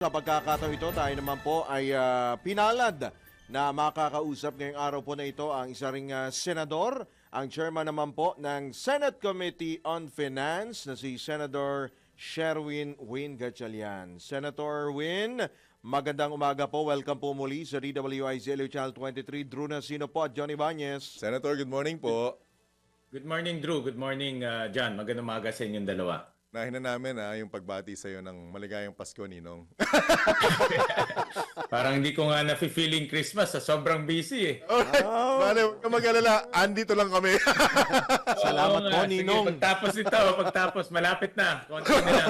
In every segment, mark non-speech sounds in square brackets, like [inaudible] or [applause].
Sa pagkakataon ito, tayo naman po ay ah, pinalad na makakausap ngayong araw po na ito ang isa ring ah, senador, ang chairman naman po ng Senate Committee on Finance na si Senator Sherwin Win Gatchalian. Senator Win, magandang umaga po. Welcome po muli sa DWIZ LU Channel 23. Drew Nasino po at Johnny Banez. Senator, good morning po. Good morning, Drew. Good morning, uh, John. Magandang umaga sa inyong dalawa. Nahin na namin ha, yung pagbati sa iyo ng maligayang Pasko, Ninong. [laughs] Parang hindi ko nga na-feeling Christmas sa sobrang busy eh. Alright, [laughs] Bale, huwag ka mag-alala. Andito lang kami. [laughs] Salamat Oo po, nga. Sige, Ninong. pagtapos ito, pagtapos, malapit na. Konti na lang.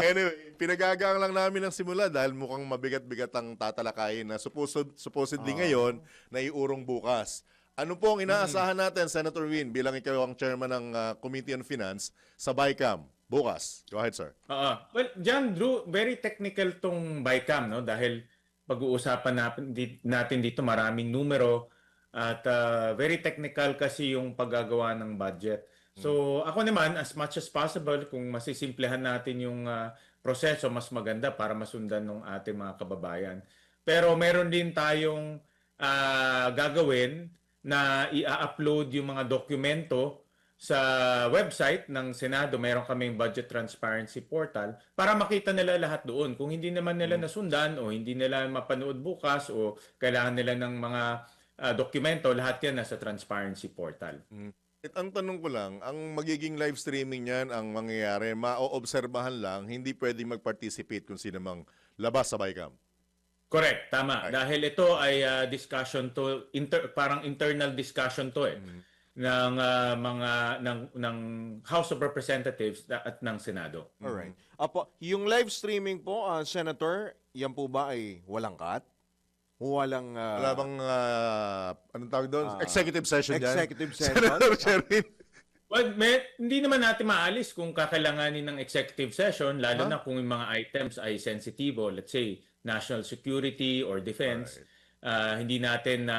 anyway, pinagagang lang namin ng simula dahil mukhang mabigat-bigat ang tatalakayin na supposed, supposedly ngayon na iurong bukas. Ano po ang inaasahan natin, Senator Win, bilang ikaw ang chairman ng ah, Committee on Finance sa BICAM bukas? Go ahead, sir. Oo. Well, John, Drew, very technical tong BICAM, no? Dahil pag-uusapan natin, natin dito maraming numero at uh, very technical kasi yung paggagawa ng budget. So ako naman, as much as possible, kung masisimplehan natin yung uh, proseso, mas maganda para masundan ng ating mga kababayan. Pero meron din tayong ah, gagawin na i-upload yung mga dokumento sa website ng Senado, meron kaming budget transparency portal para makita nila lahat doon. Kung hindi naman nila nasundan o hindi nila mapanood bukas o kailangan nila ng mga ah, dokumento, lahat yan nasa transparency portal. At ang tanong ko lang, ang magiging live streaming niyan, ang mangyayari, maoobserbahan lang, hindi pwedeng mag-participate kung sino mang labas sa BICAM. Correct, tama. Dahil ito ay ah, discussion to inter, parang internal discussion to eh ng ah, mga ng ng House of Representatives at ng Senado. Alright. Apo, yung live streaming po, ah, Senator, yan po ba ay walang cut? Walang... ah, Wala bang, ah, anong tawag doon? Ah, executive session dyan? executive session? Senator Sherwin. Well, may, hindi naman natin maalis kung kakailanganin ng executive session, lalo Huh? na kung yung mga items ay sensitibo, let's say national security or defense. Ah, hindi natin na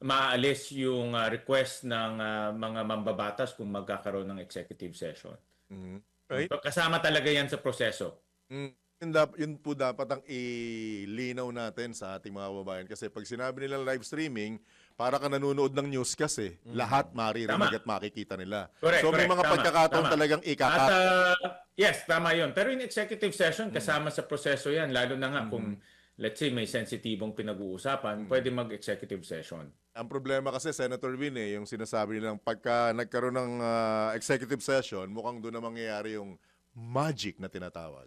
maaalis yung ah, request ng ah, mga mambabatas kung magkakaroon ng executive session. Mhm. Right? Kasama talaga yan sa proseso. Mm. Yun, yun po dapat ang ilinaw natin sa ating mga kababayan. Kasi pag sinabi nila live streaming, para ka nanonood ng news kasi, lahat maririnig at makikita nila. Correct, so may correct. mga Tama, pagkakataon tama. talagang At ikakat. ah, yes, tama 'yon. Pero in executive session kasama sa proseso 'yan lalo na nga kung let's say may sensitibong pinag-uusapan, pwede mag-executive session. ang problema kasi, Senator Win, eh, yung sinasabi nilang pagka nagkaroon ng ah, executive session, mukhang doon na mangyayari yung magic na tinatawag.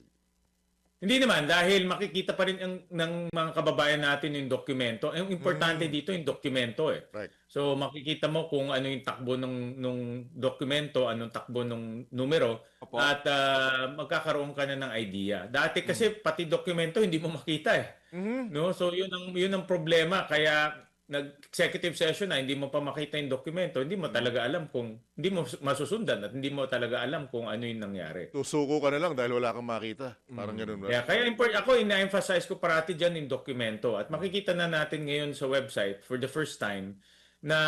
Hindi naman dahil makikita pa rin ang, ng mga kababayan natin yung dokumento. Ang importante dito yung dokumento eh. Right. So makikita mo kung ano yung takbo ng nung dokumento, anong takbo ng numero Opo. at ah, magkakaroon ka na ng idea. Dati kasi pati dokumento hindi mo makita eh. No? So yun ang yun ang problema kaya nag-executive session na hindi mo pa makita yung dokumento, hindi mo talaga alam kung hindi mo masusundan at hindi mo talaga alam kung ano yung nangyari. Tusuko ka na lang dahil wala kang makita. Parang ganun. ba? Kaya, kaya import, ako ina-emphasize ko parati dyan yung dokumento at makikita na natin ngayon sa website for the first time na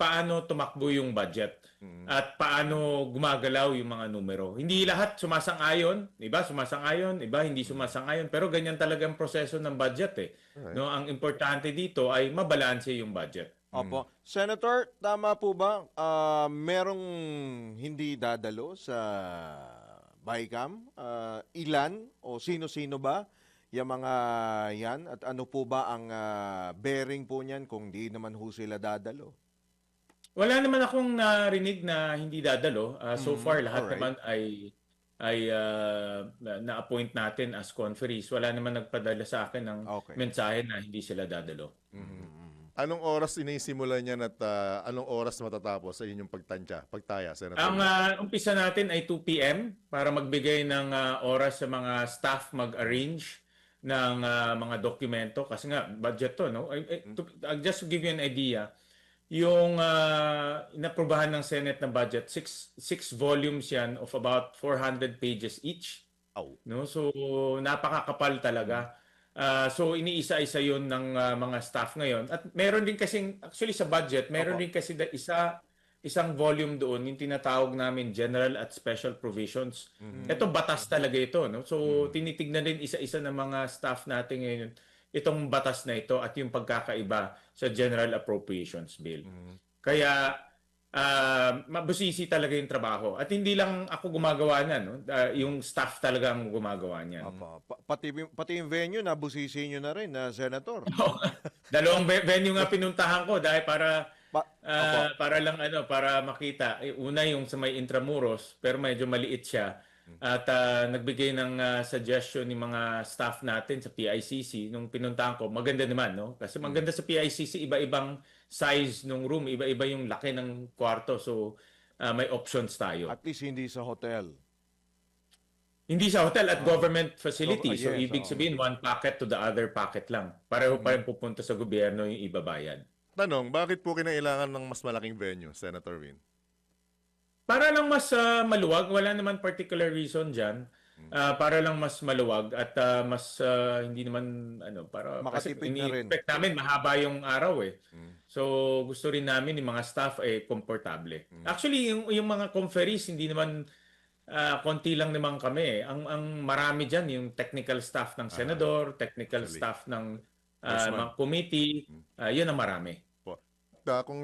paano tumakbo yung budget at paano gumagalaw yung mga numero. Hindi lahat sumasang-ayon, iba sumasang-ayon, iba hindi sumasang-ayon, pero ganyan talaga ang proseso ng budget eh. No, ang importante dito ay mabalanse yung budget. Opo. Senator, tama po ba ah, merong hindi dadalo sa BICAM? Ah, ilan o sino-sino ba yung mga yan? At ano po ba ang ah, bearing po niyan kung di naman ho sila dadalo? Wala naman akong narinig na hindi dadalo. Ah, so Mhm, far lahat alright. naman ay ay na- na-appoint natin as conferees. Wala naman nagpadala sa akin ng Okay. mensahe na hindi sila dadalo. Anong oras inisimulan niyan at ah, anong oras matatapos sa inyong pagtantya, pagtaya, Senator? Ang ah, umpisa natin ay 2 p.m. para magbigay ng ah, oras sa mga staff mag-arrange ng ah, mga dokumento kasi nga budget to no. I- I- to- uh, just to give you an idea, yung uh, inaprubahan ng Senate na budget, six, six volumes yan of about 400 pages each. Aw. No? So, napakakapal talaga. Ah, so, iniisa-isa yun ng ah, mga staff ngayon. At meron din kasing, actually sa budget, meron Opo. din kasi da- isa, isang volume doon, yung tinatawag namin general at special provisions. Ito batas talaga ito, no? So tinitignan din isa-isa ng mga staff natin ngayon itong batas na ito at yung pagkakaiba sa General Appropriations Bill. Kaya ah, mabusisi talaga yung trabaho. At hindi lang ako gumagawa niyan, no? Ah, yung staff talaga ang gumagawa niyan. Apa, pa- pati, pati yung venue, nabusisi nyo na rin, na Senator. [laughs] Dalawang ve- venue nga pinuntahan ko dahil para Pa, ah, para lang ano, para makita. Eh, Una yung sa may Intramuros, pero medyo maliit siya. At ah, nagbigay ng ah, suggestion ni mga staff natin sa PICC nung pinuntahan ko. Maganda naman, no? Kasi maganda sa PICC, iba-ibang size ng room, iba-iba yung laki ng kwarto. So ah, may options tayo. at least hindi sa hotel. Hindi sa hotel at government facility. Gov- so yes, ibig oo. sabihin one packet to the other packet lang. Pareho pa yung pupunta sa gobyerno yung ibabayad. Tanong, bakit po kinailangan ng mas malaking venue, Senator Win? Para lang mas ah, maluwag, wala naman particular reason diyan. Ah, para lang mas maluwag at ah, mas ah, hindi naman ano para kasi Makatipid na rin. ini-expect namin mahaba yung araw eh. So gusto rin namin yung mga staff eh komportable. Actually yung yung mga conferees hindi naman ah, konti lang naman kami. eh. Ang ang marami diyan yung technical staff ng senador, technical actually. staff ng Congressman. mga committee, ah, yun ang marami. Da, kung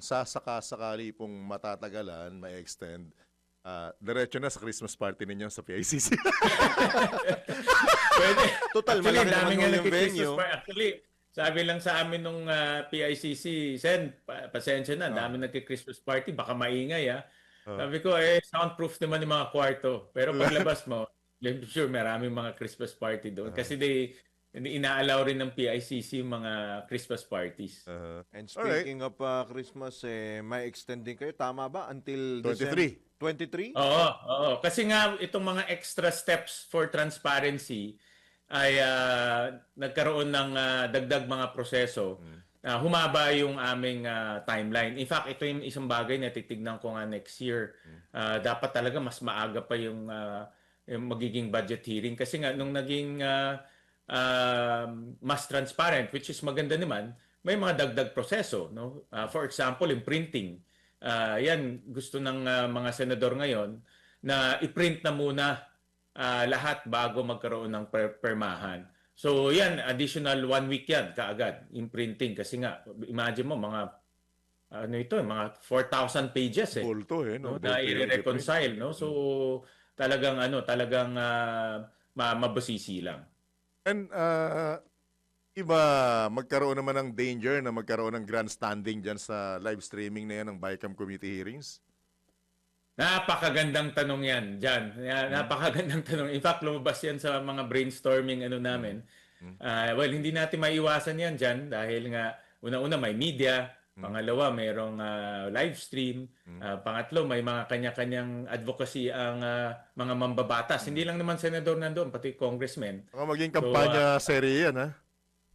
sasaka-sakali pong matatagalan, may extend, ah, diretso na sa Christmas party ninyo sa PICC. [laughs] Pwede. Total, Actually, malaki naman yung nagki-Christmas venue. Actually, sabi lang sa amin nung ah, PICC, Sen, pa- pasensya na, dami nagki-Christmas party, baka maingay ah. Sabi ko, eh, soundproof naman yung mga kwarto. Pero [laughs] paglabas mo, I'm sure maraming mga Christmas party doon. Kasi they, inaalaw rin ng PICC yung mga Christmas parties. Uh, And speaking of uh, Christmas, eh, may extend din kayo. Tama ba? Until 23. December? 23? Oo, oo. Kasi nga itong mga extra steps for transparency ay ah, nagkaroon ng ah, dagdag mga proseso. Ah, humaba yung aming ah, timeline. In fact, ito yung isang bagay na titignan ko nga next year. Ah, dapat talaga mas maaga pa yung, ah, yung magiging budget hearing kasi nga nung naging ah, ah, mas transparent which is maganda naman, may mga dagdag proseso, no? Ah, for example, yung printing. Ah, yan gusto ng ah, mga senador ngayon na i-print na muna ah, lahat bago magkaroon ng per- permahan. So yan, additional one week yan kaagad, yung printing. Kasi nga, imagine mo, mga ano ito, mga 4,000 pages eh. Bulto eh, no, no? na Bulto i-reconcile, no? So talagang ano, talagang ah, ma- mabusisi lang. And uh, iba, magkaroon naman ng danger na magkaroon ng grandstanding dyan sa live streaming na yan ng BICAM committee hearings? Napakagandang tanong yan, Jan. Ya- Napakagandang tanong. In fact, lumabas yan sa mga brainstorming ano namin. Ah, well, hindi natin maiwasan yan, Jan, dahil nga, una-una may media, pangalawa mayroong ah, live stream, Ah, pangatlo may mga kanya-kanyang advocacy ang ah, mga mambabatas. Hindi lang naman senador nandoon, pati congressmen. Baka maging kampanya serye yan, ha?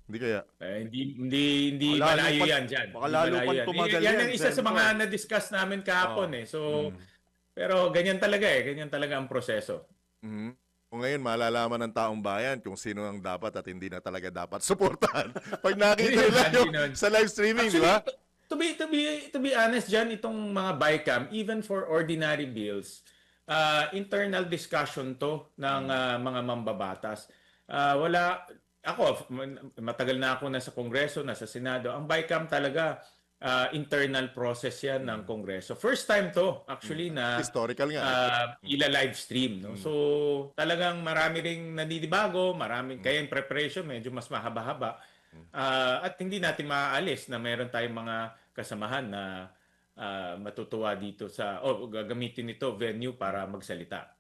Hindi kaya? Eh, hindi hindi hindi Baka malayo pa- yan diyan. baka lalo pang tumagal yan. yan, ang isa sa mga na-discuss namin kahapon eh. So pero ganyan talaga eh, ganyan talaga ang proseso. Mhm. Kung ngayon, malalaman ng taong bayan kung sino ang dapat at hindi na talaga dapat suportahan. [laughs] Pag nakita nila yung sa live streaming, di ba? To be to be to be honest diyan itong mga BICAM even for ordinary bills uh, internal discussion to ng uh, mga mambabatas. Uh, wala ako matagal na ako nasa Kongreso, nasa Senado. Ang BICAM talaga uh, internal process yan ng Kongreso. First time to actually na Historical nga. uh, ila live stream no so talagang marami ring nanidibago maraming kaya yung preparation medyo mas mahaba-haba Ah, at hindi natin maaalis na meron tayong mga kasamahan na ah, matutuwa dito sa o gagamitin ito venue para magsalita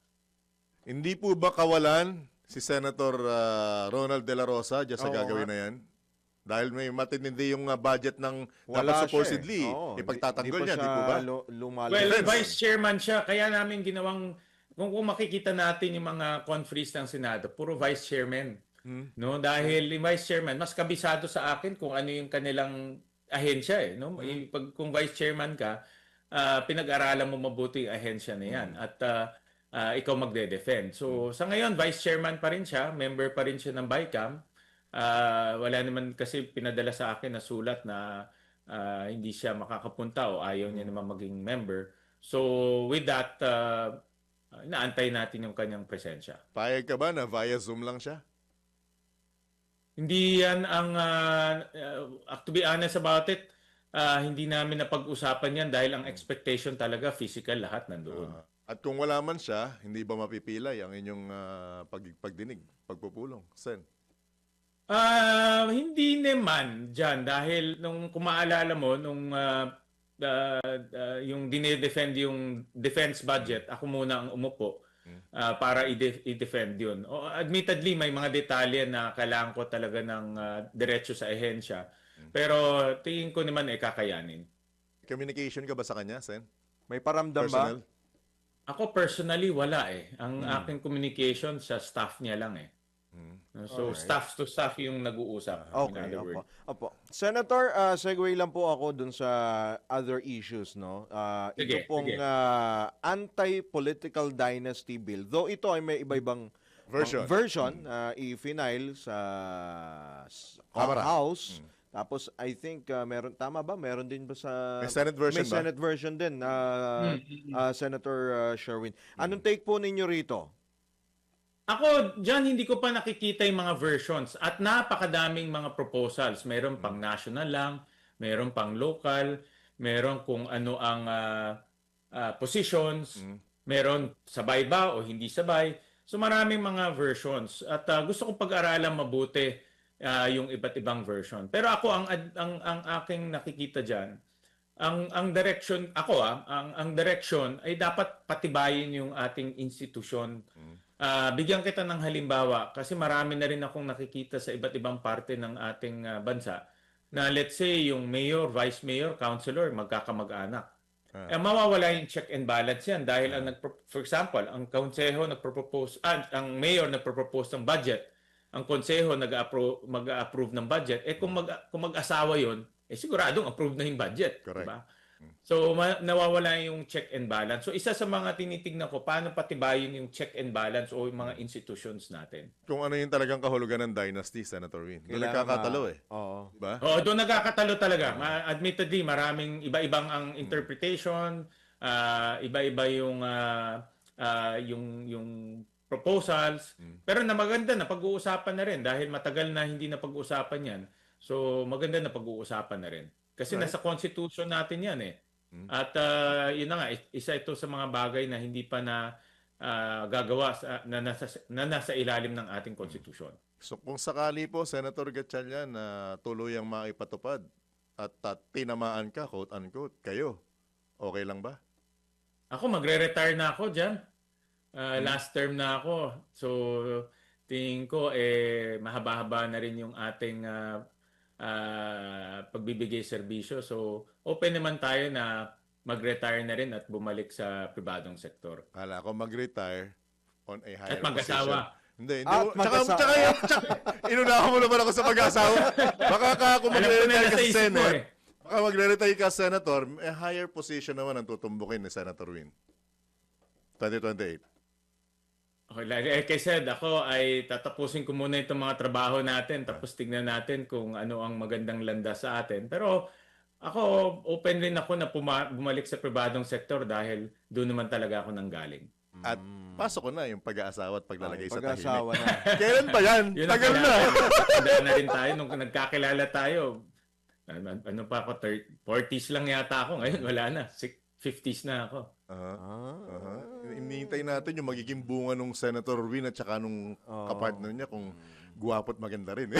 Hindi po ba kawalan si Senator uh, Ronald De La Rosa dyan sa Oo gagawin nga. na yan? Dahil may matindi yung uh, budget ng Wala dapat supposedly eh. Oo, ipagtatanggol hindi- niya, di po ba? lu- lumalabas. well vice chairman siya kaya namin ginawang kung, kung makikita natin yung mga conferees ng Senado puro vice chairman no dahil yung vice chairman mas kabisado sa akin kung ano yung kanilang ahensya eh no? Yung pag kung vice chairman ka ah, pinag-aralan mo mabuti yung ahensya na yan at ah, ah, ikaw magde-defend. So sa ngayon vice chairman pa rin siya member pa rin siya ng BICAM Ah, wala naman kasi pinadala sa akin na sulat na ah, hindi siya makakapunta o ayaw niya naman maging member. So with that, uh, inaantay natin yung kanyang presensya. Payag ka ba na via Zoom lang siya? Hindi yan ang, uh, uh, to be honest about it, ah, hindi namin napag-usapan yan dahil ang expectation talaga physical lahat nandoon. Ah, at kung wala man siya, hindi ba mapipilay ang inyong pag, pagdinig, pagpupulong? Sen? Ah, hindi naman diyan dahil nung kumaalala mo nung ah, ah, ah, yung dinedefend yung defense budget, ako muna ang umupo ah, para i-de- i-defend yun. O, admittedly, may mga detalye na kailangan ko talaga ng ah, diretso sa ehensya. Pero tingin ko naman eh kakayanin. Communication ka ba sa kanya, Sen? May paramdam ba? Personal? Ako personally wala eh. Ang aking communication sa staff niya lang eh. So staff to staff yung nag-uusap. in Okay, other opo. words. opo. Senator, ah, segue lang po ako dun sa other issues, no? Ah, ito Sige, pong sige. ah, anti-political dynasty bill. Though ito ay may iba-ibang Version. version ah, i-final sa, sa Kamara. House. Tapos I think ah, meron tama ba? Meron din ba sa May Senate version May ba? Senate version din, ah, ah, Senator ah, Sherwin. Anong take po ninyo rito? Ako, dyan hindi ko pa nakikita yung mga versions at napakadaming mga proposals. Meron pang national lang, meron pang local, meron kung ano ang ah, ah, positions, meron sabay ba o hindi sabay. So maraming mga versions at ah, gusto kong pag-aralan mabuti ah, yung iba't ibang version. Pero ako ang ang ang aking nakikita diyan, ang ang direction ako ah, ang ang direction ay dapat patibayin yung ating institusyon. Ah, bigyan kita ng halimbawa kasi marami na rin akong nakikita sa iba't ibang parte ng ating ah, bansa na let's say yung mayor, vice mayor, councilor magkakamag-anak. Eh, mawawala yung check and balance yan dahil ang nagpro- for example, ang konseho nagpropose ah, ang mayor nagpropose ng budget, ang konseho nag-approve mag-approve ng budget, eh kung mag kung mag-asawa 'yon, eh siguradong approve na yung budget, Correct. di ba? So ma- nawawala yung check and balance. So isa sa mga tinitingnan ko paano patibayin yung check and balance o yung mga institutions natin. Kung ano yung talagang kahulugan ng dynasty, Senator Win. Doon Kailangan nagkakatalo ma- eh. Oo. Ba? Oo, doon nagkakatalo talaga. Ma- admittedly, maraming iba-ibang ang interpretation, ah, iba-iba yung ah, ah, yung yung proposals. Pero na maganda na pag-uusapan na rin dahil matagal na hindi na pag-uusapan 'yan. So maganda na pag-uusapan na rin. Kasi nasa constitution natin 'yan eh. At ah, yun na nga is- isa ito sa mga bagay na hindi pa na ah, gagawa sa, na, nasa, na nasa ilalim ng ating constitution. So kung sakali po, Senator Gatchalian, na tuluyang maipatupad at, at tinamaan ka, quote-unquote, kayo, okay lang ba? Ako, magre-retire na ako dyan. Ah, Last term na ako. So, tingin ko, eh, mahaba-haba na rin yung ating ah, ah, pagbibigay serbisyo. So, open naman tayo na mag-retire na rin at bumalik sa pribadong sektor. Kala ko mag-retire on a higher At mag-asawa. position. Hindi, hindi. At tsaka, mag-asawa. tsaka, tsaka, inunahan mo naman ako sa mag-asawa. Baka ka kung nasa ka sa Senate, eh. baka magre-retire ka sa Senator, eh, higher position naman ang tutumbukin ni Senator Win. 2028. Okay, like, I said, ako ay tatapusin ko muna itong mga trabaho natin tapos tignan natin kung ano ang magandang landas sa atin. Pero ako, open rin ako na puma- bumalik sa pribadong sektor dahil doon naman talaga ako nanggaling. At pasok ko na yung pag-aasawa at paglalagay sa tahimik. Pag-asawa na. [laughs] Kailan ba yan? Yun ang Tagal na. kailangan. [laughs] Tanda na rin tayo nung nagkakilala tayo. Ano, ano pa ako, 30, 40s lang yata ako. Ngayon wala na. Six- 50s na ako. Aha. Ah. Aha. Inihintay natin yung magiging bunga nung Senator Win at saka nung kapartner niya kung gwapo at maganda rin. [laughs]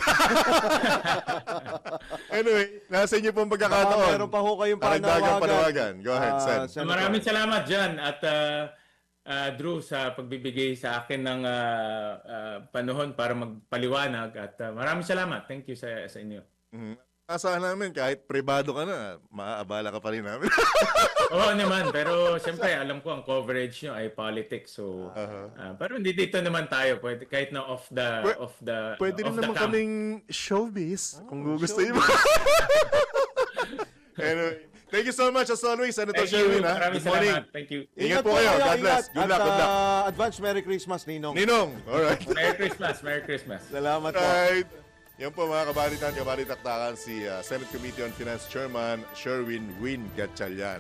anyway, nasa inyo pong Baka pagkakataon. meron pa ho kayong panawagan. panawagan. Go ahead, Ah, Sen. So, Senator. maraming salamat dyan at ah, ah, Drew sa pagbibigay sa akin ng ah, ah, panahon para magpaliwanag at ah, maraming salamat. Thank you sa, sa inyo. Mhm. Asahan namin kahit privado ka na, maaabala ka pa rin namin. [laughs] Oo naman, pero siyempre alam ko ang coverage nyo ay politics. So, Aha. ah, pero hindi dito naman tayo. Pwede, kahit na off the, Pwe- off the, Pwede rin off the naman kaming showbiz kung gugustuhin mo. [laughs] anyway, thank you so much as always, Thank you. Sherwin. ha? Maraming Good morning. salamat. Thank you. Ingat po kayo. God bless. ingat. Good luck, At, good luck. ah, advance Merry Christmas, Ninong. Ninong, alright. Merry Christmas. Merry Christmas. [laughs] Salamat po. Yan po mga kabalitan, kabalitaktakan si ah, Senate Committee on Finance Chairman Sherwin Win Gatchalian.